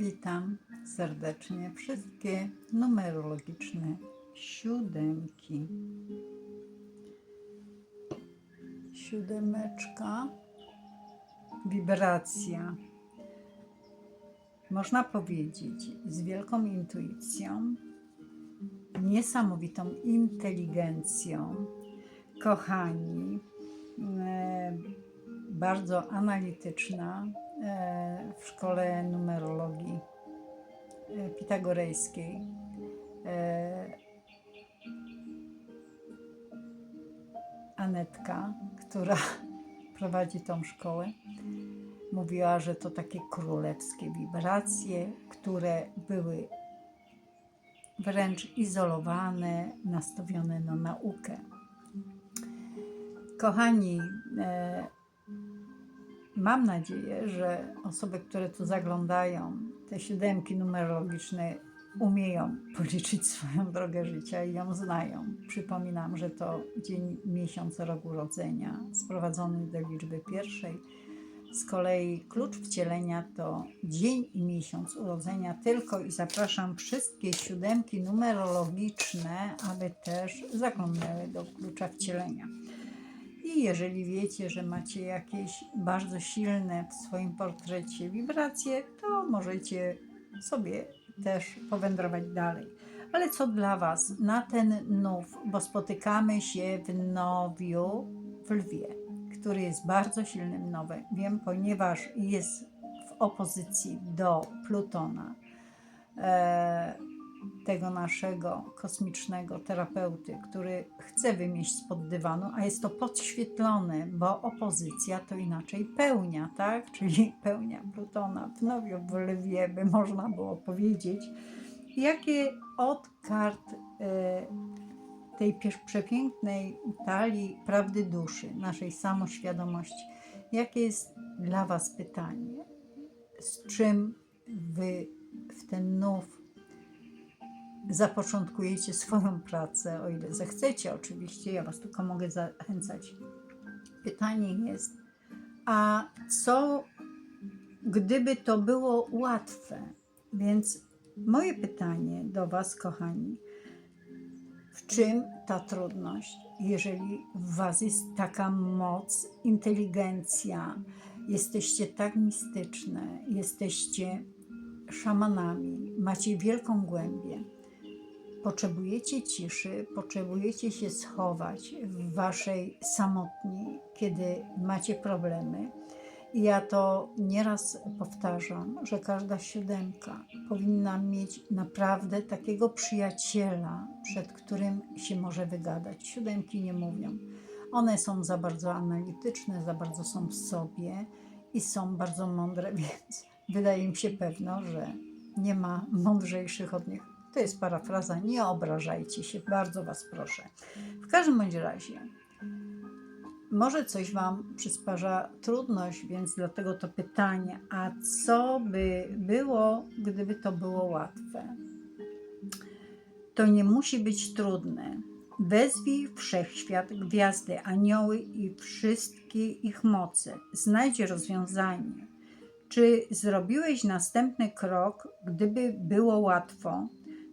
Witam serdecznie wszystkie numerologiczne siódemki. Siódemeczka, wibracja. Można powiedzieć z wielką intuicją, niesamowitą inteligencją. Kochani, e, bardzo analityczna w szkole numerologii e, pitagorejskiej. E, Anetka, która prowadzi tą szkołę, mówiła, że to takie królewskie wibracje, które były wręcz izolowane, nastawione na naukę. Kochani, e, mam nadzieję, że osoby, które tu zaglądają, te siódemki numerologiczne, umieją policzyć swoją drogę życia i ją znają. Przypominam, że to dzień, miesiąc, rok urodzenia, sprowadzony do liczby pierwszej. Z kolei klucz wcielenia to dzień i miesiąc urodzenia tylko i zapraszam wszystkie siódemki numerologiczne, aby też zaglądały do klucza wcielenia. I jeżeli wiecie, że macie jakieś bardzo silne w swoim portrecie wibracje, to możecie sobie też powędrować dalej. Ale co dla Was na ten nów, bo spotykamy się w nowiu w lwie, który jest bardzo silnym nowem. Wiem, ponieważ jest w opozycji do Plutona. E, tego naszego kosmicznego terapeuty, który chce wymieść spod dywanu, a jest to podświetlone, bo opozycja to inaczej pełnia, tak? Czyli pełnia Plutona w nowiu w lwie, by można było powiedzieć. Jakie od kart e, tej przepięknej talii prawdy duszy, naszej samoświadomości, jakie jest dla Was pytanie? Z czym Wy w ten nów zapoczątkujecie swoją pracę, o ile zechcecie, oczywiście, ja Was tylko mogę zachęcać. Pytanie jest, a co gdyby to było łatwe? Więc moje pytanie do Was, kochani, w czym ta trudność, jeżeli w Was jest taka moc, inteligencja, jesteście tak mistyczne, jesteście szamanami, macie wielką głębię, potrzebujecie ciszy, potrzebujecie się schować w waszej samotni, kiedy macie problemy. I ja to nieraz powtarzam, że każda siódemka powinna mieć naprawdę takiego przyjaciela, przed którym się może wygadać. Siódemki nie mówią. One są za bardzo analityczne, za bardzo są w sobie i są bardzo mądre, więc wydaje mi się pewno, że nie ma mądrzejszych od nich. To jest parafraza, nie obrażajcie się, bardzo Was proszę. W każdym bądź razie, może coś Wam przysparza trudność, więc dlatego to pytanie, a co by było, gdyby to było łatwe? To nie musi być trudne. Wezwij wszechświat, gwiazdy, anioły i wszystkie ich moce. Znajdź rozwiązanie. Czy zrobiłeś następny krok, gdyby było łatwo?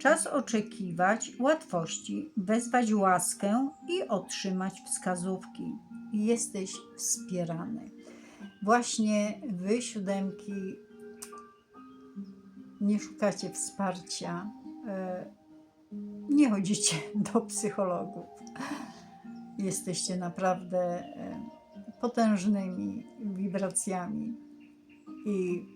Czas oczekiwać łatwości, wezwać łaskę i otrzymać wskazówki. Jesteś wspierany. Właśnie wy, siódemki, nie szukacie wsparcia, e, nie chodzicie do psychologów. Jesteście naprawdę e, potężnymi wibracjami i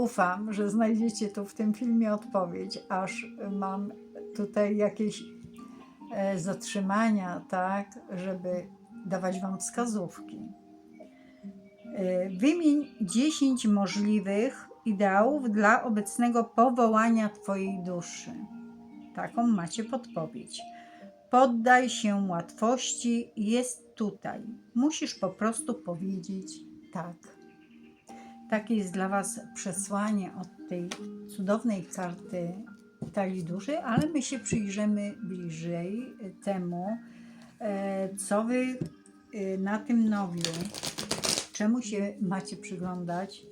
ufam, że znajdziecie tu w tym filmie odpowiedź, aż mam tutaj jakieś e, zatrzymania, tak, żeby dawać Wam wskazówki. E, Wymień 10 możliwych ideałów dla obecnego powołania Twojej duszy. Taką macie podpowiedź. Poddaj się łatwości, jest tutaj. Musisz po prostu powiedzieć tak. Takie jest dla Was przesłanie od tej cudownej karty talii duszy, ale my się przyjrzymy bliżej temu, e, co Wy e, na tym nowiu, czemu się macie przyglądać,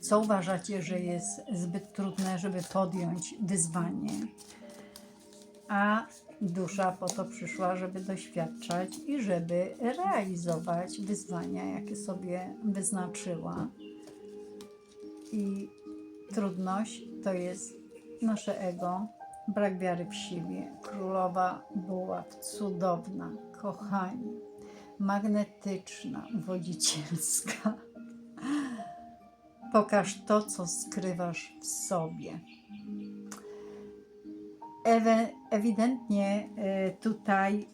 co uważacie, że jest zbyt trudne, żeby podjąć wyzwanie. A dusza po to przyszła, żeby doświadczać i żeby realizować wyzwania, jakie sobie wyznaczyła. I trudność to jest nasze ego, brak wiary w siebie. Królowa była cudowna, kochani, magnetyczna, wodzicielska. Pokaż to, co skrywasz w sobie. Ewidentnie e, tutaj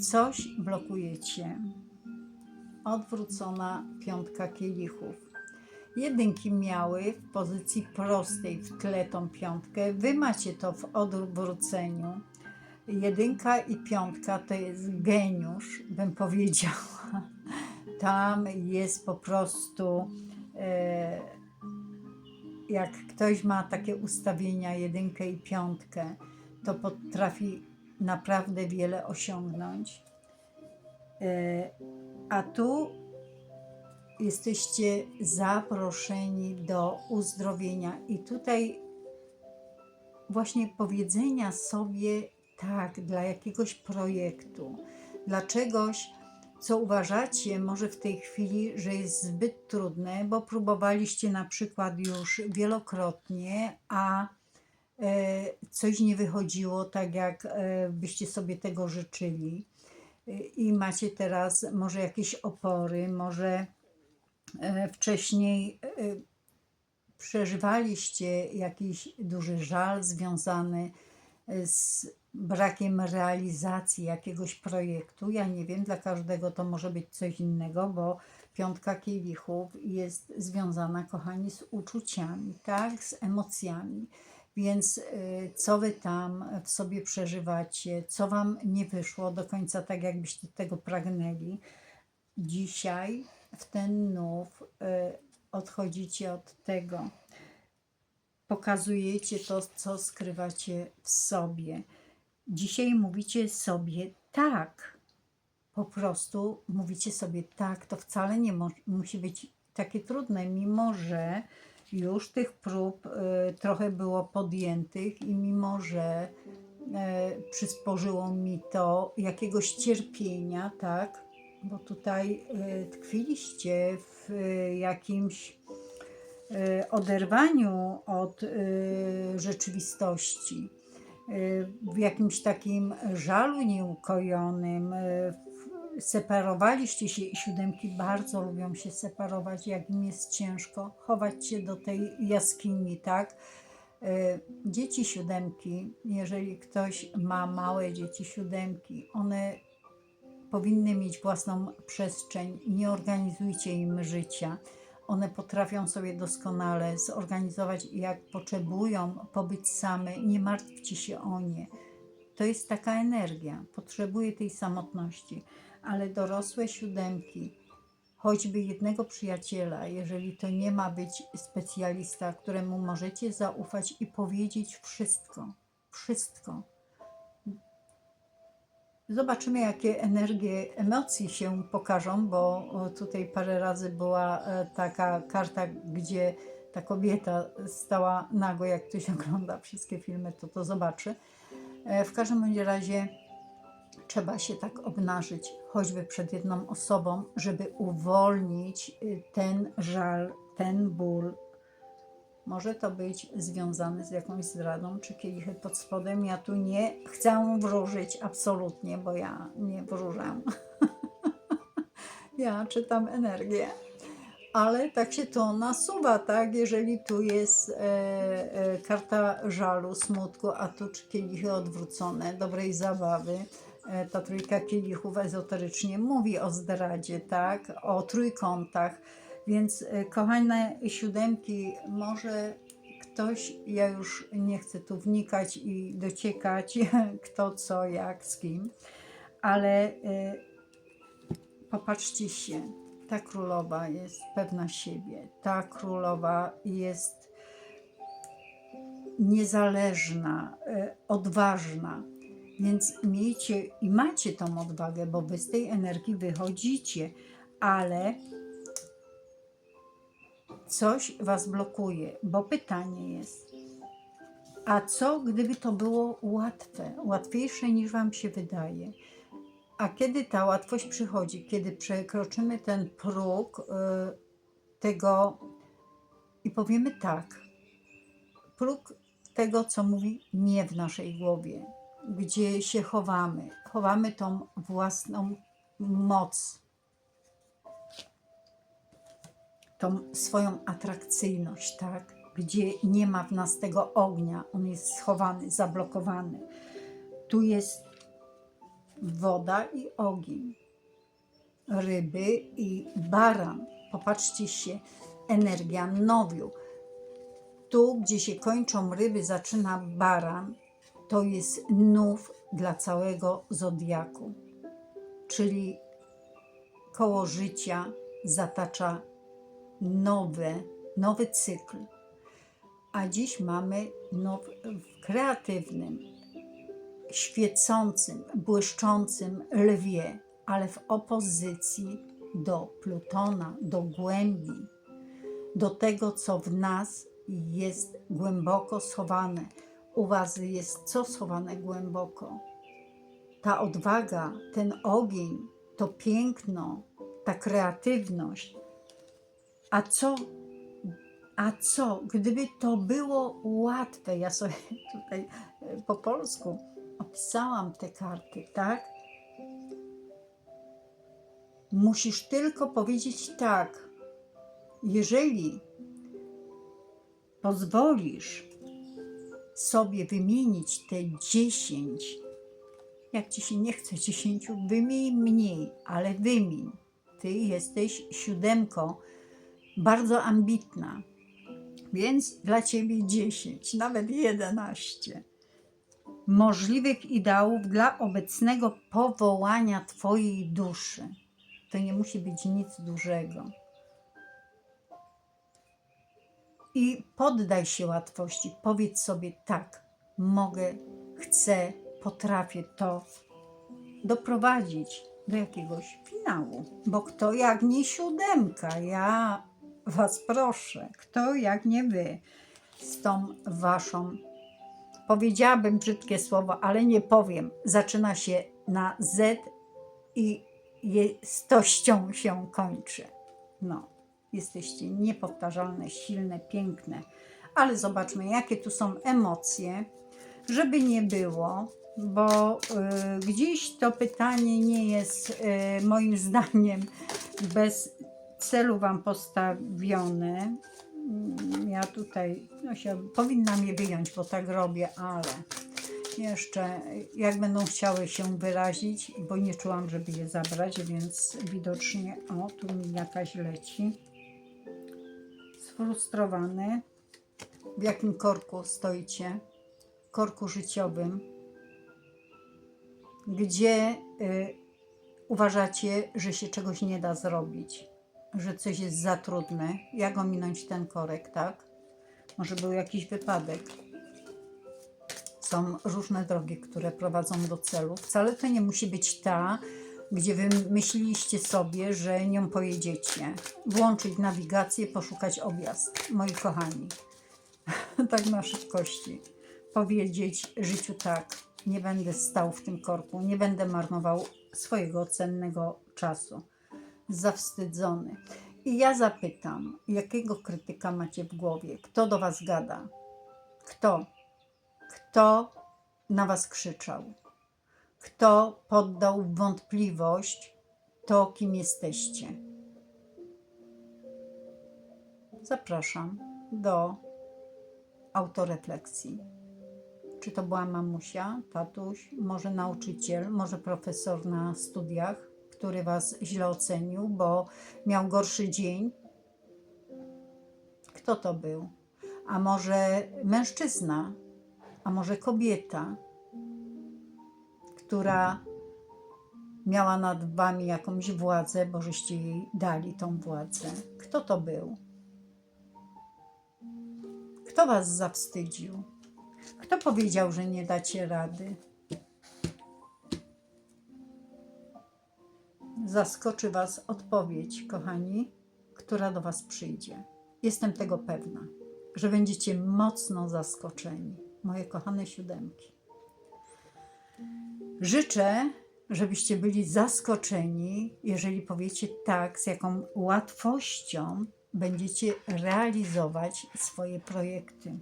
coś blokujecie. Odwrócona piątka kielichów. Jedynki miały w pozycji prostej w tle tą piątkę. Wy macie to w odwróceniu. Jedynka i piątka to jest geniusz, bym powiedziała. Tam jest po prostu. E, jak ktoś ma takie ustawienia, jedynkę i piątkę, to potrafi naprawdę wiele osiągnąć. E, A tu jesteście zaproszeni do uzdrowienia, i tutaj właśnie powiedzenia sobie tak dla jakiegoś projektu, dla czegoś, co uważacie może w tej chwili, że jest zbyt trudne, bo próbowaliście na przykład już wielokrotnie, a e, coś nie wychodziło tak, jak e, byście sobie tego życzyli. E, I macie teraz może jakieś opory, może wcześniej przeżywaliście jakiś duży żal związany z brakiem realizacji jakiegoś projektu. Ja nie wiem, dla każdego to może być coś innego, bo piątka kielichów jest związana, kochani, z uczuciami, tak, z emocjami. Więc y, co wy tam w sobie przeżywacie, co wam nie wyszło do końca tak, jakbyście tego pragnęli, dzisiaj w ten nów y, odchodzicie od tego. Pokazujecie to, co skrywacie w sobie. Dzisiaj mówicie sobie tak. Po prostu mówicie sobie tak. To wcale nie musi być takie trudne, mimo że już tych prób y, trochę było podjętych i mimo że y, przysporzyło mi to jakiegoś cierpienia, tak? Bo tutaj y, tkwiliście w y, jakimś y, oderwaniu od y, rzeczywistości w jakimś takim żalu nieukojonym. w- Separowaliście się i siódemki bardzo lubią się separować, jak im jest ciężko, chować się do tej jaskini, tak? Y, Dzieci siódemki, jeżeli ktoś ma małe dzieci siódemki, one powinny mieć własną przestrzeń, nie organizujcie im życia. One potrafią sobie doskonale zorganizować, jak potrzebują pobyć same, nie martwcie się o nie. To jest taka energia, potrzebuje tej samotności, ale dorosłe siódemki, choćby jednego przyjaciela, jeżeli to nie ma być specjalista, któremu możecie zaufać i powiedzieć wszystko, wszystko. Zobaczymy, jakie energie emocji się pokażą, bo tutaj parę razy była e, taka karta, gdzie ta kobieta stała nago, jak ktoś ogląda wszystkie filmy, to to zobaczy. E, W każdym razie trzeba się tak obnażyć, choćby przed jedną osobą, żeby uwolnić y, ten żal, ten ból. Może to być związane z jakąś zdradą, czy kielichy pod spodem. Ja tu nie chcę wróżyć absolutnie, bo ja nie wróżę. ja czytam energię. Ale tak się to nasuwa, tak? Jeżeli tu jest e, e, karta żalu, smutku, a tu czy kielichy odwrócone, dobrej zabawy. E, ta trójka kielichów ezoterycznie mówi o zdradzie, tak? O trójkątach. Więc e, kochane siódemki, może ktoś, ja już nie chcę tu wnikać i dociekać, kto, co, jak, z kim, ale e, popatrzcie się, ta królowa jest pewna siebie, ta królowa jest niezależna, e, odważna. Więc miejcie i macie tą odwagę, bo wy z tej energii wychodzicie, ale coś Was blokuje, bo pytanie jest, a co gdyby to było łatwe, łatwiejsze niż Wam się wydaje? A kiedy ta łatwość przychodzi, kiedy przekroczymy ten próg y, tego i powiemy tak, próg tego, co mówi nie w naszej głowie, gdzie się chowamy, chowamy tą własną moc, tą swoją atrakcyjność, tak? Gdzie nie ma w nas tego ognia, on jest schowany, zablokowany. Tu jest woda i ogień, ryby i baran. Popatrzcie się, energia nowiu. Tu, gdzie się kończą ryby, zaczyna baran, to jest nów dla całego zodiaku, czyli koło życia zatacza nowe, nowy cykl. A dziś mamy now, w kreatywnym, świecącym, błyszczącym lwie, ale w opozycji do Plutona, do głębi, do tego, co w nas jest głęboko schowane. U Was jest co schowane głęboko? Ta odwaga, ten ogień, to piękno, ta kreatywność. A co, a co, gdyby to było łatwe? Ja sobie tutaj e, po polsku opisałam te karty, tak? Musisz tylko powiedzieć tak. Jeżeli pozwolisz sobie wymienić te 10, jak ci się nie chce 10, wymień mniej, ale wymień. Ty jesteś siódemką, bardzo ambitna, więc dla ciebie 10, nawet 11 możliwych ideałów dla obecnego powołania Twojej duszy. To nie musi być nic dużego. I poddaj się łatwości. Powiedz sobie tak, mogę, chcę, potrafię to doprowadzić do jakiegoś finału. Bo kto jak nie siódemka, ja Was proszę, kto jak nie Wy z tą Waszą powiedziałabym brzydkie słowo, ale nie powiem. Zaczyna się na Z i jestością się kończy. No, jesteście niepowtarzalne, silne, piękne. Ale zobaczmy, jakie tu są emocje, żeby nie było, bo y, gdzieś to pytanie nie jest y, moim zdaniem bez celu Wam postawione. Mm, Ja tutaj no się, powinnam je wyjąć, bo tak robię, ale jeszcze jak będą chciały się wyrazić, bo nie czułam, żeby je zabrać, więc widocznie, o, tu mi jakaś leci. Sfrustrowany. W jakim korku stoicie? Korku życiowym. Gdzie y, uważacie, że się czegoś nie da zrobić? Że coś jest za trudne? Jak ominąć ten korek, tak? Może był jakiś wypadek są różne drogi, które prowadzą do celu. Wcale to nie musi być ta, gdzie wy myśleliście sobie, że nią pojedziecie. Włączyć nawigację, poszukać objazd. Moi kochani, tak na szybkości. Powiedzieć życiu tak. Nie będę stał w tym korku, nie będę marnował swojego cennego czasu. Zawstydzony. I ja zapytam, jakiego krytyka macie w głowie? Kto do was gada? Kto? Kto na was krzyczał? Kto poddał wątpliwość to, kim jesteście? Zapraszam do autorefleksji. Czy to była mamusia, tatuś, może nauczyciel, może profesor na studiach, który was źle ocenił, bo miał gorszy dzień? Kto to był? A może mężczyzna, a może kobieta, która miała nad wami jakąś władzę, bo żeście jej dali tą władzę. Kto to był? Kto was zawstydził? Kto powiedział, że nie dacie rady? Zaskoczy was odpowiedź, kochani, która do was przyjdzie. Jestem tego pewna, że będziecie mocno zaskoczeni, moje kochane siódemki. Życzę, żebyście byli zaskoczeni, jeżeli powiecie tak, z jaką łatwością będziecie realizować swoje projekty.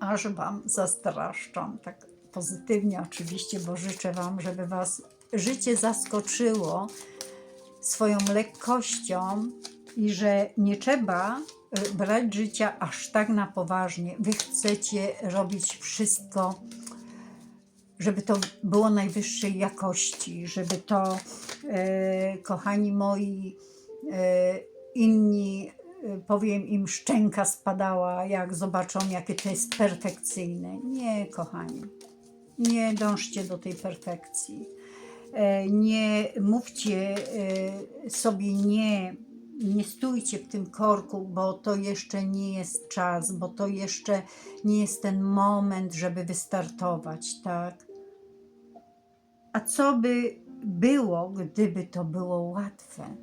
Aż Wam zastraszczam, tak pozytywnie oczywiście, bo życzę Wam, żeby Was życie zaskoczyło swoją lekkością i że nie trzeba y, brać życia aż tak na poważnie. Wy chcecie robić wszystko, żeby to było najwyższej jakości, żeby to, e, kochani moi, e, inni, e, powiem im, szczęka spadała, jak zobaczą, jakie to jest perfekcyjne. Nie, kochani, nie dążcie do tej perfekcji. E, nie mówcie e, sobie nie, nie stójcie w tym korku, bo to jeszcze nie jest czas, bo to jeszcze nie jest ten moment, żeby wystartować, tak? A co by było, gdyby to było łatwe?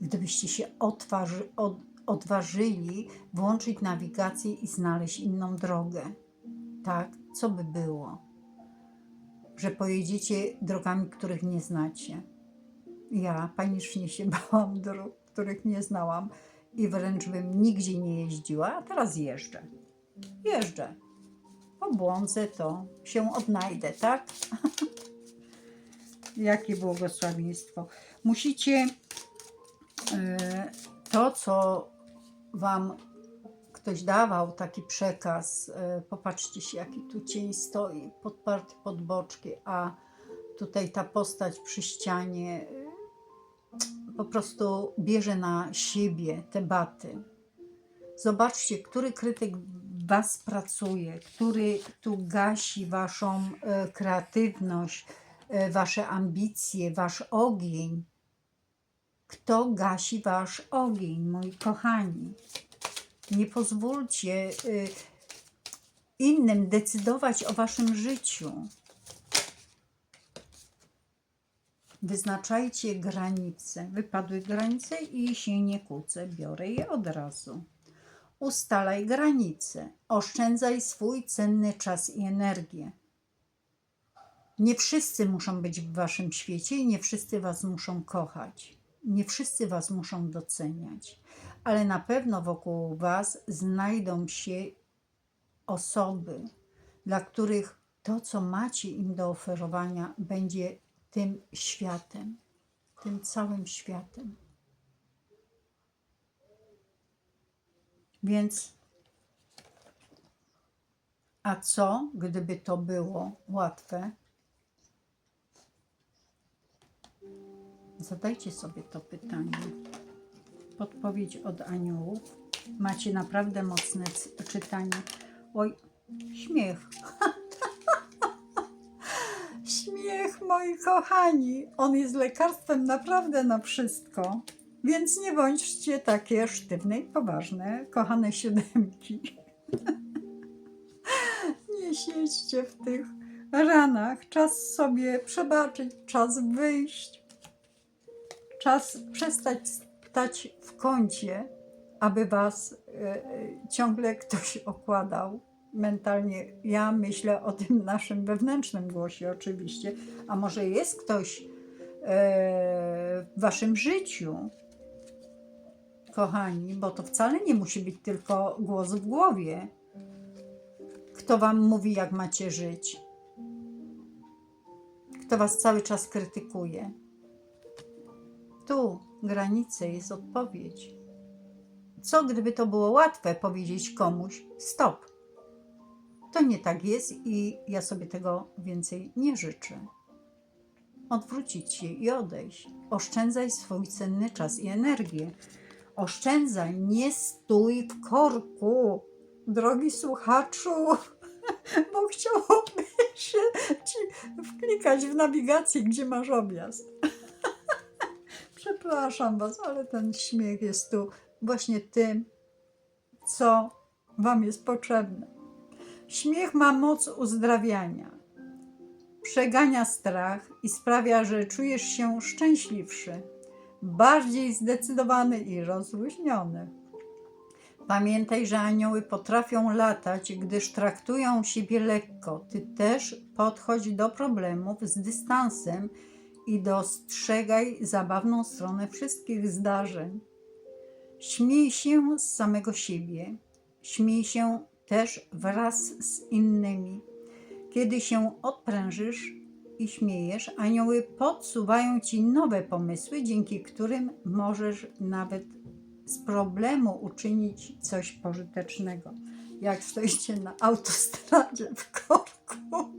Gdybyście się odważy, od, odważyli włączyć nawigację i znaleźć inną drogę, tak? Co by było? Że pojedziecie drogami, których nie znacie. Ja panicznie się bałam dróg, których nie znałam i wręcz bym nigdzie nie jeździła, a teraz jeżdżę. Jeżdżę. Pobłądzę to, się odnajdę, tak? Jakie błogosławieństwo. Musicie e, to, co Wam ktoś dawał taki przekaz, e, popatrzcie się, jaki tu cień stoi, podparty pod boczki, a tutaj ta postać przy ścianie e, po prostu bierze na siebie te baty. Zobaczcie, który krytyk was pracuje, który tu gasi waszą e, kreatywność, wasze ambicje, wasz ogień. Kto gasi wasz ogień, moi kochani? Nie pozwólcie y, innym decydować o waszym życiu. Wyznaczajcie granice. Wypadły granice i się nie kłócę, biorę je od razu. Ustalaj granice. Oszczędzaj swój cenny czas i energię. Nie wszyscy muszą być w waszym świecie i nie wszyscy was muszą kochać. Nie wszyscy was muszą doceniać ale na pewno wokół Was znajdą się osoby, dla których to, co macie im do oferowania, będzie tym światem, tym całym światem. Więc, a co, gdyby to było łatwe? Zadajcie sobie to pytanie podpowiedź od aniołów. Macie naprawdę mocne czytanie. Oj, śmiech. śmiech, moi kochani. On jest lekarstwem naprawdę na wszystko. Więc nie bądźcie takie sztywne i poważne, kochane siódemki. nie siedźcie w tych ranach. Czas sobie przebaczyć, czas wyjść. Czas przestać stać w kącie, aby was e, e, ciągle ktoś okładał mentalnie. Ja myślę o tym naszym wewnętrznym głosie, oczywiście. A może jest ktoś e, w waszym życiu, kochani, bo to wcale nie musi być tylko głos w głowie. Kto wam mówi, jak macie żyć? Kto was cały czas krytykuje? Tu granice jest odpowiedź. Co gdyby to było łatwe powiedzieć komuś stop? To nie tak jest i ja sobie tego więcej nie życzę. Odwrócić się i odejść. Oszczędzaj swój cenny czas i energię. Oszczędzaj, nie stój w korku, drogi słuchaczu, bo chciałoby się wklikać w nawigację, gdzie masz objazd. Przepraszam Was, ale ten śmiech jest tu właśnie tym, co Wam jest potrzebne. Śmiech ma moc uzdrawiania. Przegania strach i sprawia, że czujesz się szczęśliwszy, bardziej zdecydowany i rozluźniony. Pamiętaj, że anioły potrafią latać, gdyż traktują siebie lekko. Ty też podchodź do problemów z dystansem i dostrzegaj zabawną stronę wszystkich zdarzeń. Śmiej się z samego siebie, śmiej się też wraz z innymi. Kiedy się odprężysz i śmiejesz, anioły podsuwają ci nowe pomysły, dzięki którym możesz nawet z problemu uczynić coś pożytecznego. Jak stoicie na autostradzie w korku,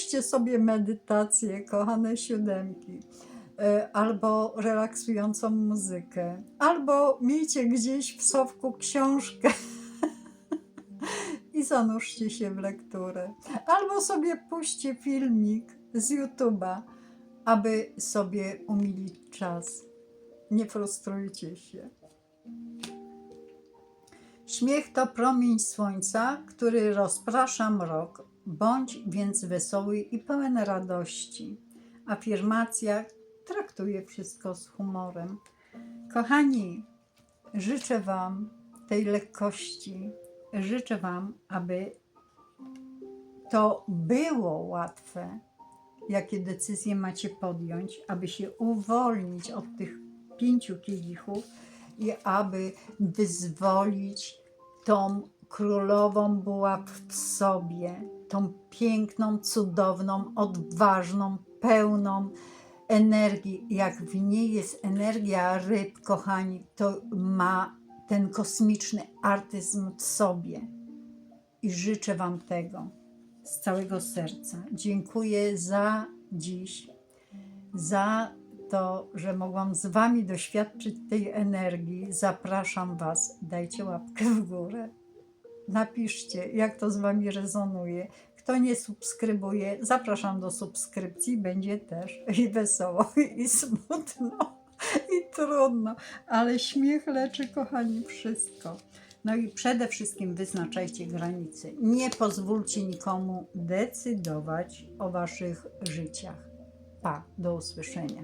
puśćcie sobie medytację, kochane siódemki, e, albo relaksującą muzykę, albo miejcie gdzieś w sowku książkę i zanurzcie się w lekturę, albo sobie puśćcie filmik z YouTube'a, aby sobie umilić czas. Nie frustrujcie się. Śmiech to promień słońca, który rozprasza mrok. Bądź więc wesoły i pełen radości. Afirmacja traktuje wszystko z humorem. Kochani, życzę Wam tej lekkości. Życzę Wam, aby to było łatwe, jakie decyzje macie podjąć, aby się uwolnić od tych pięciu kielichów i aby wyzwolić tą królową buław w sobie, tą piękną, cudowną, odważną, pełną energii. Jak w niej jest energia ryb, kochani, to ma ten kosmiczny artyzm w sobie. I życzę Wam tego z całego serca. Dziękuję za dziś, za to, że mogłam z Wami doświadczyć tej energii. Zapraszam Was, dajcie łapkę w górę. Napiszcie, jak to z Wami rezonuje. Kto nie subskrybuje, zapraszam do subskrypcji. Będzie też i wesoło, i smutno, i trudno, ale śmiech leczy, kochani, wszystko. No i przede wszystkim wyznaczajcie granice. Nie pozwólcie nikomu decydować o Waszych życiach. Pa, do usłyszenia.